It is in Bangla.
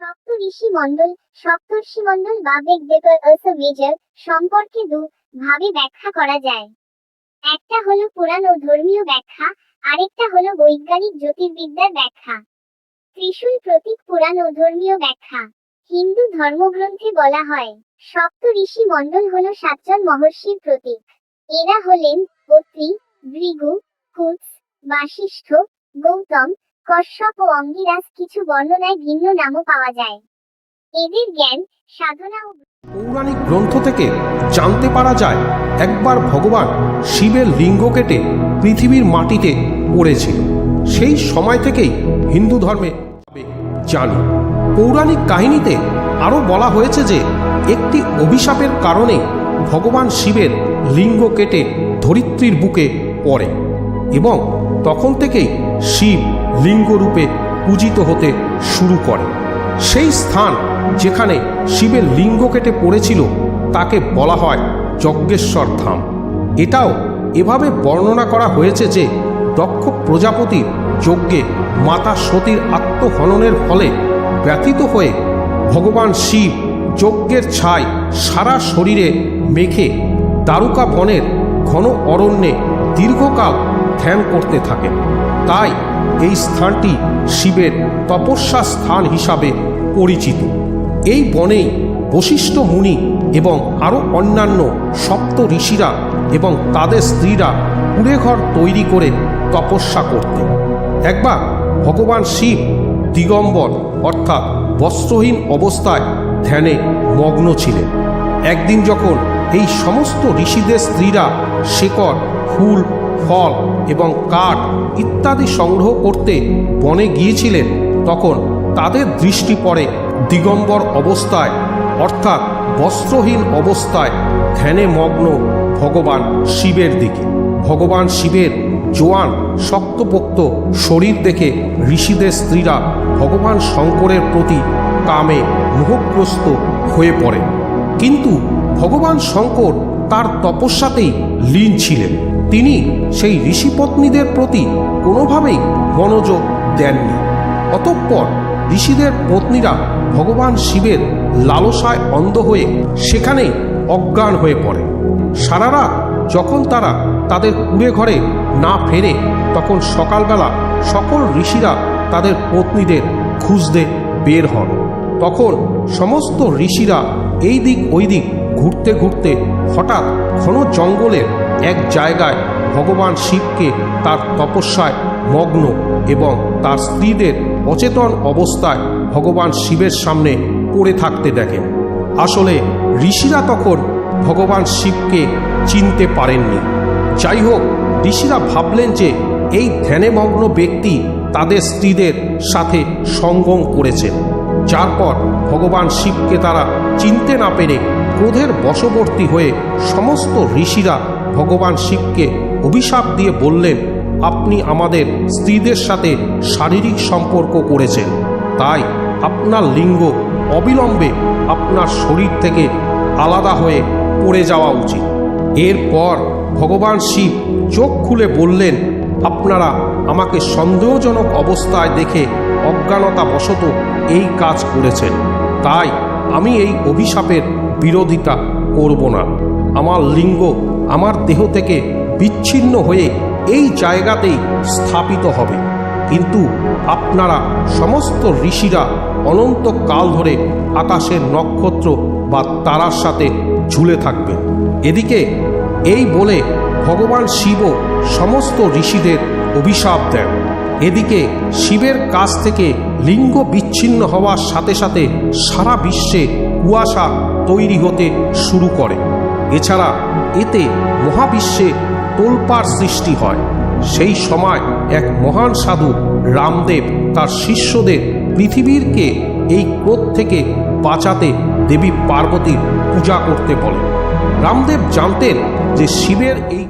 সপ্ত মণ্ডল সপ্তর্ষি মণ্ডল বা বেগ আলসো মেজর সম্পর্কে দু ভাবে ব্যাখ্যা করা যায়। একটা হলো পুরাণ ও ধর্মীয় ব্যাখ্যা, আরেকটা হলো বৈজ্ঞানিক জ্যোতির্বিদ্যার ব্যাখ্যা। ত্রিশূল প্রতীক পুরাণ ও ধর্মীয় ব্যাখ্যা। হিন্দু ধর্মগ্রন্থে বলা হয় সপ্ত ঋষি মণ্ডল হলো সাতজন মহর্ষির প্রতীক। এরা হলেন অত্রি ভৃগু, কুৎস বাশিষ্ঠ গৌতম কশ্যপ ও অঙ্গিরাজ কিছু বর্ণনায় ভিন্ন নামও পাওয়া যায়। এদের জ্ঞান সাধনা ও পৌরাণিক গ্রন্থ থেকে জানতে পারা যায়, একবার ভগবান শিবের লিঙ্গ কেটে পৃথিবীর মাটিতে পড়েছিল। সেই সময় থেকেই হিন্দু ধর্মে জানি পৌরাণিক কাহিনীতে আরও বলা হয়েছে যে, একটি অভিশাপের কারণে ভগবান শিবের লিঙ্গ কেটে ধরিত্রীর বুকে পড়ে এবং তখন থেকেই শিব লিঙ্গরূপে পূজিত হতে শুরু করে। সেই স্থান যেখানে শিবের লিঙ্গ কেটে পড়েছিল, তাকে বলা হয় যজ্ঞেশ্বর ধাম। এটাও এভাবে বর্ণনা করা হয়েছে যে দক্ষ প্রজাপতির যজ্ঞে মাতা সতীর আত্মহননের ফলে ব্যথিত হয়ে ভগবান শিব যজ্ঞের ছাই সারা শরীরে মেখে দ্বারকা বনের ঘন অরণ্যে দীর্ঘকাল ধ্যান করতে থাকেন। তাই এই স্থানটি শিবের তপস্যা স্থান হিসাবে পরিচিত। এই বনেই বশিষ্ঠ মুনি এবং আরও অন্যান্য সপ্ত ঋষিরা এবং তাদের স্ত্রীরা কুড়েঘর তৈরি করে তপস্যা করতেন। একবার ভগবান শিব দিগম্বর অর্থাৎ বস্ত্রহীন অবস্থায় ধ্যানে মগ্ন ছিলেন। একদিন যখন এই সমস্ত ঋষিদের স্ত্রীরা শেকড় ফুল, ফল এবং কাঠ ইত্যাদি সংগ্রহ করতে বনে গিয়েছিলেন, তখন তাদের দৃষ্টি পড়ে দিগম্বর অবস্থায়, অর্থাৎ বস্ত্রহীন অবস্থায় ধ্যানে মগ্ন ভগবান শিবের দিকে। ভগবান শিবের জোয়ান শক্তপোক্ত শরীর দেখে ঋষিদের স্ত্রীরা ভগবান শঙ্করের প্রতি কামে মোহগ্রস্ত হয়ে পড়ে। কিন্তু ভগবান শঙ্কর তার তপস্যাতেই লীন ছিলেন। তিনি সেই ঋষিপত্নীদের প্রতি কোনোভাবেই মনোযোগ দেননি। অতঃপর ঋষিদের পত্নীরা ভগবান শিবের লালসায় অন্ধ হয়ে সেখানেই অজ্ঞান হয়ে পড়ে। সারা রাত যখন তারা তাদের কুড়ে ঘরে না ফেরে, তখন সকালবেলা সকল ঋষিরা তাদের পত্নীদের খুঁজতে বের হন। তখন সমস্ত ঋষিরা এই দিক ওই দিক ঘুরতে ঘুরতে হঠাৎ ঘন জঙ্গলের এক জায়গায় ভগবান শিবকে তার তপস্যায় মগ্ন এবং তার স্ত্রীদের অচেতন অবস্থায় ভগবান শিবের সামনে পড়ে থাকতে দেখেন আসলে ঋষিরা তখন ভগবান শিবকে চিনতে পারেননি। যাই হোক ঋষিরা ভাবলেন যে এই ধ্যানেমগ্ন ব্যক্তি তাদের স্ত্রীদের সাথে সঙ্গম করেছেন যার পর ভগবান শিবকে তারা চিনতে না পেরে ক্রোধের বশবর্তী হয়ে সমস্ত ঋষিরা ভগবান শিবকে অভিশাপ দিয়ে বললেন, আপনি আমাদের স্ত্রীদের সাথে শারীরিক সম্পর্ক করেছেন। তাই আপনার লিঙ্গ অবিলম্বে আপনার শরীর থেকে আলাদা হয়ে পড়ে যাওয়া উচিত। এরপর ভগবান শিব চোখ খুলে বললেন, আপনারা আমাকে সন্দেহজনক অবস্থায় দেখে অজ্ঞানতা বশত এই কাজ করেছেন। তাই আমি এই অভিশাপের বিরোধিতা করব না। আমার লিঙ্গ আমার দেহ থেকে বিচ্ছিন্ন হয়ে এই জায়গাতেই স্থাপিত হবে। কিন্তু আপনারা সমস্ত ঋষিরা অনন্ত কাল ধরে আকাশের নক্ষত্র বা তারার সাথে ঝুলে থাকবেন। এদিকে এই বলে ভগবান শিব সমস্ত ঋষিদের অভিশাপ দেন। এদিকে শিবের কাছ থেকে লিঙ্গ বিচ্ছিন্ন হওয়ার সাথে সাথে সারা বিশ্বে কুয়াশা তৈরি হতে শুরু করে। এছাড়া এতে মহাবিশ্বে তোলপাড় সৃষ্টি হয়। সেই সময় এক মহান সাধু রামদেব তার শিষ্যদের পৃথিবীরকে এই ক্রোধ থেকে বাঁচাতে দেবী পার্বতীর পূজা করতে বলে রামদেব জানতেন যে শিবের এই